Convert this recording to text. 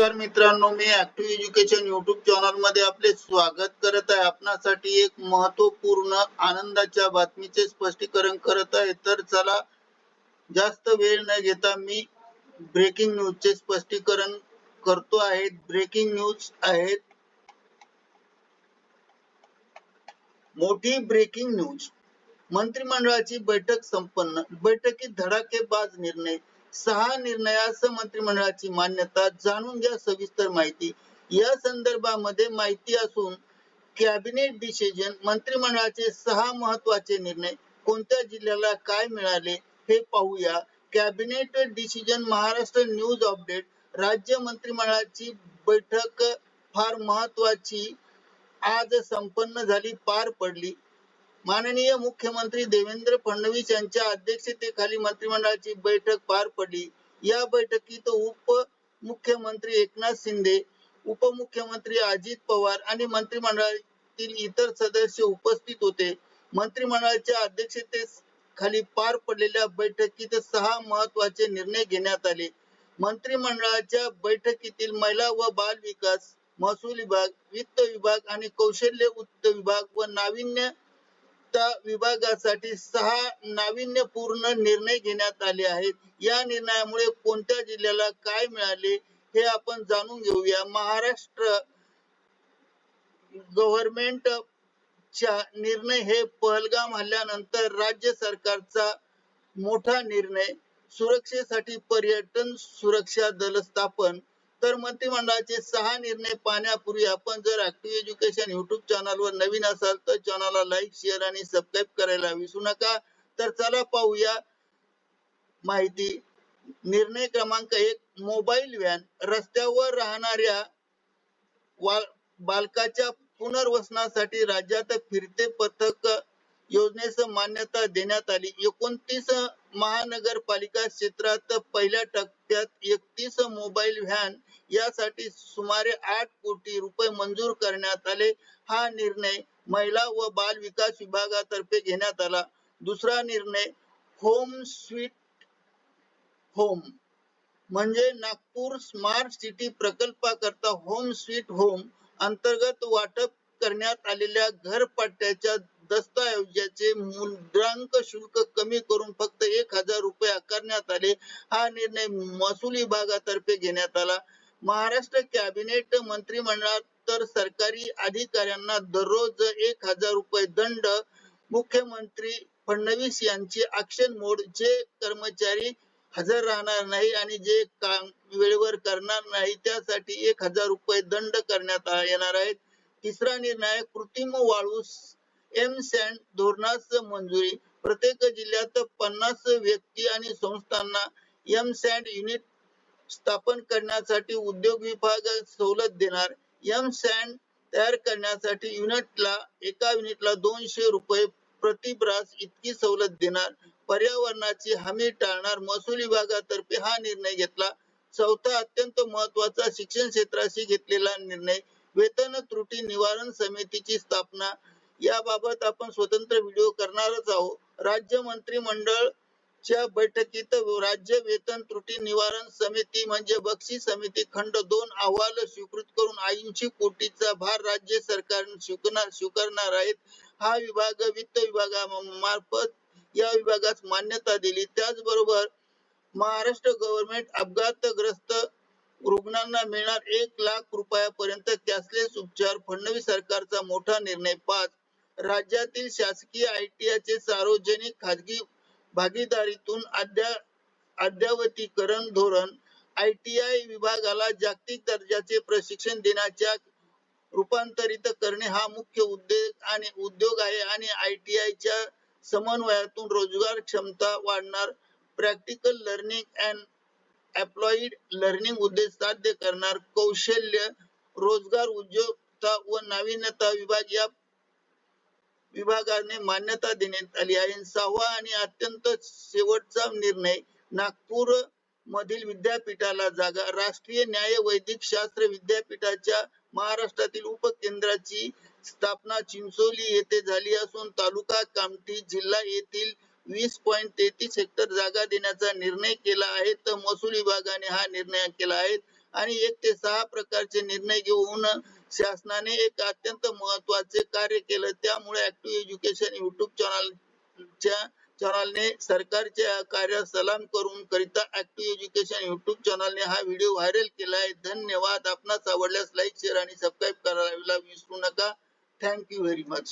नमस्कार मित्रांनो मी ऍक्टिव्ह एज्युकेशन युट्यूब चॅनलमध्ये आपले स्वागत करत आहे. आपणासाठी एक महत्त्वपूर्ण आनंदाच्या बातमीचे स्पष्टीकरण करत आहे. तर चला जास्त वेळ न घेता मी ब्रेकिंग न्यूजचे स्पष्टीकरण करतो आहे. ब्रेकिंग न्यूज आहेत मोठी ब्रेकिंग न्यूज मंत्रिमंडळाची बैठक संपन्न. बैठकीत धडाकेबाज निर्णय सहा निर्णयास मंत्रिमंडळाची मान्यता जाणून घ्या सविस्तर माहिती. या संदर्भामध्ये माहिती असून कॅबिनेट डिसिजन मंत्रिमंडळाचे सहा महत्त्वाचे निर्णय कोणत्या जिल्ह्याला काय मिळाले हे पाहूया. Cabinet decision Maharashtra news update राज्य मंत्रिमंडळाची बैठक फार महत्वाची आज संपन्न झाली पार पडली. माननीय मुख्यमंत्री देवेंद्र फडणवीस यांच्या अध्यक्षतेखाली मंत्रिमंडळाची बैठक पार पडली. या बैठकीत उप मुख्यमंत्री एकनाथ शिंदे उपमुख्यमंत्री अजित पवार आणि मंत्रिमंडळातील इतर सदस्य उपस्थित होते. मंत्रिमंडळाच्या अध्यक्षतेखाली पार पडलेल्या बैठकीत सहा महत्त्वाचे निर्णय घेण्यात आले. मंत्रिमंडळाच्या बैठकीतील महिला व बाल विकास महसूल विभाग वित्त विभाग आणि कौशल्य उच्च विभाग व नाविन्य विभागासाठी सहा नाविन्यपूर्ण निर्णय घेण्यात आले आहेत. या निर्णयामुळे कोणत्या जिल्ह्याला काय मिळाले हे आपण जाणून घेऊया. महाराष्ट्र गव्हर्नमेंट च्या निर्णय हे पहलगाम हल्ल्यानंतर राज्य सरकारचा मोठा निर्णय. सुरक्षेसाठी पर्यटन सुरक्षा दल स्थापन तर मंत्रिमंडळाचे सहा निर्णय पाहण्यापूर्वी आपण जर ऍक्टिव्ह एज्युकेशन युट्यूब चॅनलवर नवीन असाल तर चॅनलला लाईक शेअर आणि सबस्क्राईब करायला विसरू नका. तर चला पाहूया माहिती. निर्णय क्रमांक एक मोबाईल व्हॅन रस्त्यावर राहणाऱ्या वा- बालकाच्या पुनर्वसनासाठी राज्यात फिरते पथक योजनेस मान्यता देण्यात आली. एकोणतीस महानगरपालिका क्षेत्रात पहिल्या टप्प्यात एकतीस मोबाईल व्हॅन यासाठी सुमारे आठ कोटी रुपये मंजूर करण्यात आले. हा निर्णय महिला व बाल विकास विभागातर्फे घेण्यात आला. दुसरा निर्णय होम स्वीट होम म्हणजे नागपूर स्मार्ट सिटी प्रकल्पाकरता होम स्वीट होम अंतर्गत वाटप करण्यात आलेल्या घरपट्ट्याच्या दस्तऐवजाचे मुद्रांक शुल्क कमी करून फक्त एक हजार रुपये आकारण्यात आले. हा निर्णय महसूल विभागातर्फे घेण्यात आला. महाराष्ट्र कॅबिनेट मंत्रिमंडळात तर सरकारी अधिकाऱ्यांना दररोज एक हजार रुपये दंड. मुख्यमंत्री फडणवीस यांची ऍक्शन मोड. जे कर्मचारी हजर राहणार नाही आणि जे काम वेळेवर करणार नाही त्यासाठी एक हजार रुपये दंड करण्यात येणार आहेत. तिसरा निर्णय कृत्रिम वाळू एम सँड धोरणास मंजुरी. प्रत्येक जिल्ह्यात पन्नास व्यक्ती आणि संस्थांना एम सँड युनिट स्थापन करण्यासाठी उद्योग विभाग सवलत देणार. एम सँड तयार करण्यासाठी युनिटला एका युनिटला दोनशे रुपये प्रतिब्रास इतकी सवलत देणार. पर्यावरणाची हमी टाळणार. महसूल विभागातर्फे हा निर्णय घेतला. चौथा अत्यंत महत्त्वाचा शिक्षण क्षेत्राशी घेतलेला निर्णय. वेतन त्रुटी निवारण समितीची स्थापना. याबाबत आपण स्वतंत्र व्हिडिओ करणारच आहोत. राज्य मंत्रिमंडळ च्या बैठकीत राज्य वेतन त्रुटी निवारण समिती म्हणजे बक्षी समिती खंड दोन अहवाल स्वीकृत करून ऐंशी कोटीचा भार राज्य सरकार स्वीकारणार स्वीकारणार आहेत. हा विभाग वित्त विभागामार्फत या विभागास मान्यता दिली. त्याचबरोबर महाराष्ट्र गव्हर्नमेंट अपघातग्रस्त रुग्णांना मिळणार एक लाख रुपयापर्यंत कॅशलेस उपचार फडणवीस सरकारचा मोठा निर्णय पाच राज्यातील शासकीय आयटीआयचे सार्वजनिक खाजगी भागीदारीतून अद्या अद्यावतीकरण धोरण आयटीआय विभागाला जागतिक दर्जाचे प्रशिक्षण देण्याच्या रूपांतरित करणे हा मुख्य उद्योग आणि उद्योग आहे आणि आयटीआय च्या समन्वयातून रोजगार क्षमता वाढणार practical learning and applied learning उद्देश साध्य करणार कौशल्य रोजगार उद्योगता व नाविन्यता विभाग या विभागाने मान्यता देण्यात आली आहे. सहावा आणि अत्यंत शेवटचा निर्णय नागपूर मधील विद्यापीठाला जागा. राष्ट्रीय न्याय वैदिक शास्त्र विद्यापीठाच्या महाराष्ट्रातील उपकेंद्राची स्थापना चिंचोली येथे झाली असून तालुका कामठी जिल्हा येथील वीस पॉईंट तेहतीस हेक्टर जागा देण्याचा निर्णय केला आहे. तर महसूल विभागाने हा निर्णय केला आहे. आणि एक ते सहा प्रकारचे निर्णय घेऊन शासनाने एक अत्यंत महत्त्वाचे कार्य केलं. त्यामुळे ऍक्टिव्ह एज्युकेशन युट्यूब चॅनलच्या चॅनलने सरकारच्या कार्य सलाम करून करिता ऍक्टिव्ह एज्युकेशन युट्यूब चॅनलने हा व्हिडिओ व्हायरल केला आहे. धन्यवाद. आपणास आवडल्यास लाईक शेअर आणि सबस्क्राईब करायला विसरू नका. Thank you very much